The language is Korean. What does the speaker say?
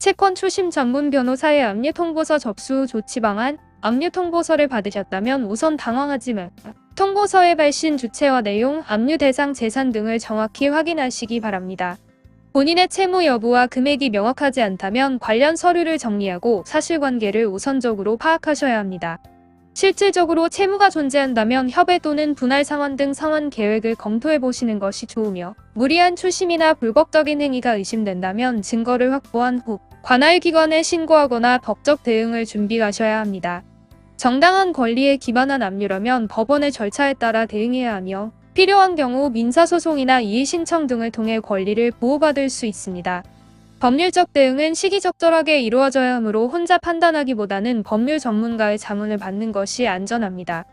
채권 출심 전문 변호사의 압류 통보서 접수 후 조치 방안, 압류 통보서를 받으셨다면 우선 당황하지 마. 통보서의 발신 주체와 내용, 압류 대상 재산 등을 정확히 확인하시기 바랍니다. 본인의 채무 여부와 금액이 명확하지 않다면 관련 서류를 정리하고 사실관계를 우선적으로 파악하셔야 합니다. 실질적으로 채무가 존재한다면 협의 또는 분할 상환 등 상환 계획을 검토해 보시는 것이 좋으며 무리한 추심이나 불법적인 행위가 의심된다면 증거를 확보한 후 관할 기관에 신고하거나 법적 대응을 준비하셔야 합니다. 정당한 권리에 기반한 압류라면 법원의 절차에 따라 대응해야 하며 필요한 경우 민사소송이나 이의신청 등을 통해 권리를 보호받을 수 있습니다. 법률적 대응은 시기적절하게 이루어져야 하므로 혼자 판단하기보다는 법률 전문가의 자문을 받는 것이 안전합니다.